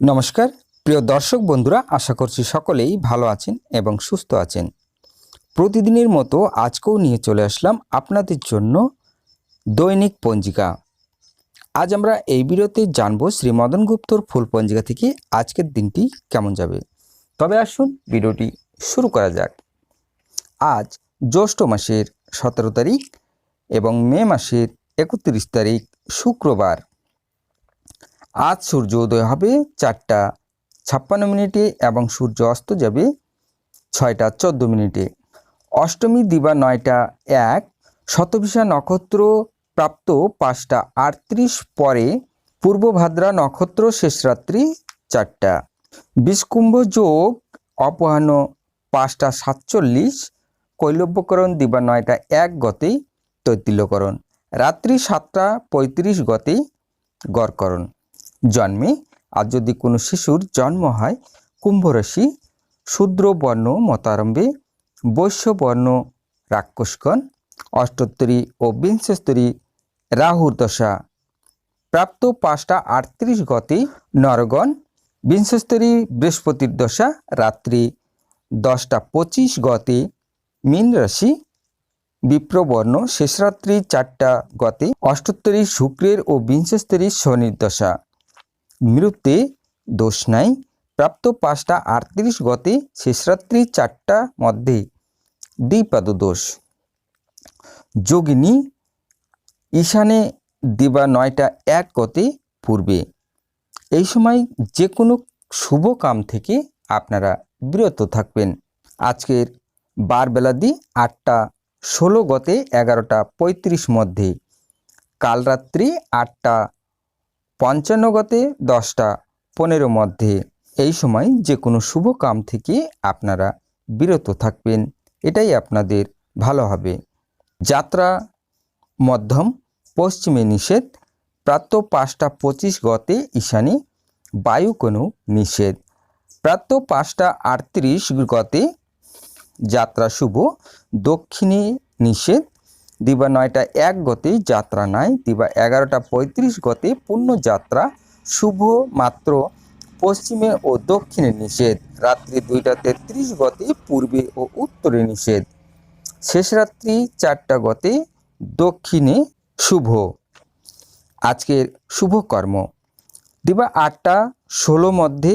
নমস্কার। প্রিয় দর্শক বন্ধুরা, আশা করছি সকলেই ভালো আছেন এবং সুস্থ আছেন। প্রতিদিনের মতো আজকেও নিয়ে চলে আসলাম আপনাদের জন্য দৈনিক পঞ্জিকা। আজ আমরা এই ভিডিওতে জানব শ্রী মদন গুপ্তর ফুল পঞ্জিকা থেকে আজকের দিনটি কেমন যাবে। তবে আসুন ভিডিওটি শুরু করা যাক। আজ জ্যৈষ্ঠ মাসের সতেরো তারিখ এবং মে মাসের একত্রিশ তারিখ, শুক্রবার। আজ সূর্য উদয় হবে চারটা ছাপ্পান্ন মিনিটে এবং সূর্য অস্ত যাবে ছয়টা চোদ্দ মিনিটে। অষ্টমী দিবা নয়টা এক, শতভিসা নক্ষত্র প্রাপ্ত পাঁচটা আটত্রিশ পরে পূর্ব ভাদ্রা নক্ষত্র শেষ রাত্রি চারটা। বিষকুম্ভ যোগ অপহান পাঁচটা সাতচল্লিশ, কৈলব্যকরণ দিবা নয়টা এক গতেই তৈতিল্যকরণ। রাত্রি সাতটা পঁয়ত্রিশ গতেই গড়করণ। জন্মে আর যদি কোনো শিশুর জন্ম হয় কুম্ভ রাশি শূদ্র বর্ণ মতারম্ভে, বৈশ্য বর্ণ রাক্ষসগণ অষ্টোত্তরী ও বিংশস্তরী রাহুর দশা। প্রাপ্ত পাঁচটা আটত্রিশ গতি নরগণ, বিংশস্তরী বৃহস্পতির দশা রাত্রি। দশটা পঁচিশ গতি মীন রাশি, বিপ্রবর্ণ শেষরাত্রি চারটা গতি অষ্টোত্তরী শুক্রের ও বিংশস্তরী শনির দশা। মৃত্যুতে দোষ নাই। প্রাপ্ত পাঁচটা আটত্রিশ গতে শেষরাত্রি চারটা মধ্যে। দ্বিপাদ দোষ। যোগিনী, ঈশানে দিবা নয়টা এক গতে পূর্বে। এই সময় যে কোনো শুভ কাম থেকে আপনারা বিরত থাকবেন। আজকের বারবেলাদি আটটা ষোলো গতে এগারোটা পঁয়ত্রিশ মধ্যে। কাল রাত্রি আটটা পঞ্চান্ন গতে দশটা পনেরো মধ্যে। এই সময় যে কোনো শুভ কাম থেকে আপনারা বিরত থাকবেন। এটাই আপনাদের ভালো হবে। যাত্রা মধ্যম, পশ্চিমে নিষেধ প্রাত পাঁচটা পঁচিশ গতে ঈশানে বায়ু কোনো নিষেধ। প্রাত পাঁচটা আটত্রিশ গতে যাত্রা শুভ, দক্ষিণে নিষেধ দিবা নয়টা এক গতে যাত্রা নাই, দিবা এগারোটা পঁয়ত্রিশ গতে পূর্ণ যাত্রা, শুভ মাত্র পশ্চিমে ও দক্ষিণে নিষেধ, রাত্রি দুইটা তেত্রিশ গতে পূর্বে ও উত্তরে নিষেধ, শেষ রাত্রি চারটা গতে দক্ষিণে শুভ। আজকের শুভ কর্ম, দিবা আটটা ষোলো মধ্যে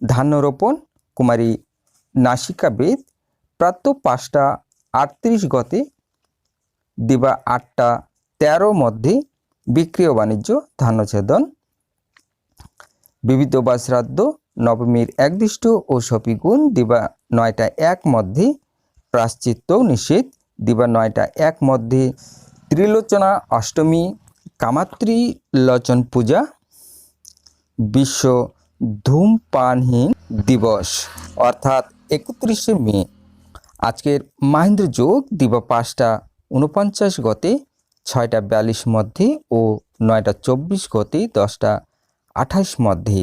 ধান্য রোপণ কুমারী নাসিকা বেদ প্রাত পাঁচটা আটত্রিশ গতে দিবা আটটা, তেরো মধ্যে বিক্রিয় বাণিজ্য ধান্যছেদন। বিবিধ বা শ্রাদ্ধ নবমীর একদিষ্ট ও সপিগুণ দিবা নয়টা এক মধ্যে প্রাশ্চিত্য নিষেধ, দিবা নয়টা এক মধ্যে ত্রিলোচনা অষ্টমী, কামাত্রী লোচন পূজা, বিশ্ব ধূমপানহীন দিবস, অর্থাৎ একত্রিশে মে। আজকের মাহেন্দ্র যোগ দিবা পাঁচটা উনপঞ্চাশ গতে, ছয়টা বিয়াল্লিশ মধ্যে ও নয়টা চব্বিশ গতে, দশটা আঠাশ মধ্যে।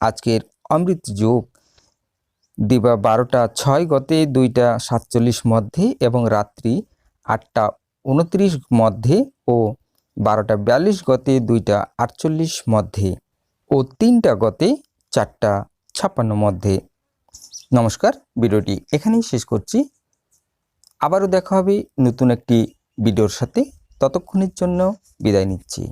আজকের অমৃত যোগ, দিবা বারোটা ছয় গতে, দুইটা সাতচল্লিশ মধ্যে এবং রাত্রি আটটা উনত্রিশ মধ্যে ও বারোটা বিয়াল্লিশ গতে, দুইটা আটচল্লিশ মধ্যে ও তিনটা গতে, চারটা ছাপ্পান্ন মধ্যে। নমস্কার, ভিডিওটি এখানেই শেষ করছি। আবারও দেখা হবে নতুন একটি ভিডিওর সাথে। ততক্ষণের জন্য বিদায় নিচ্ছি।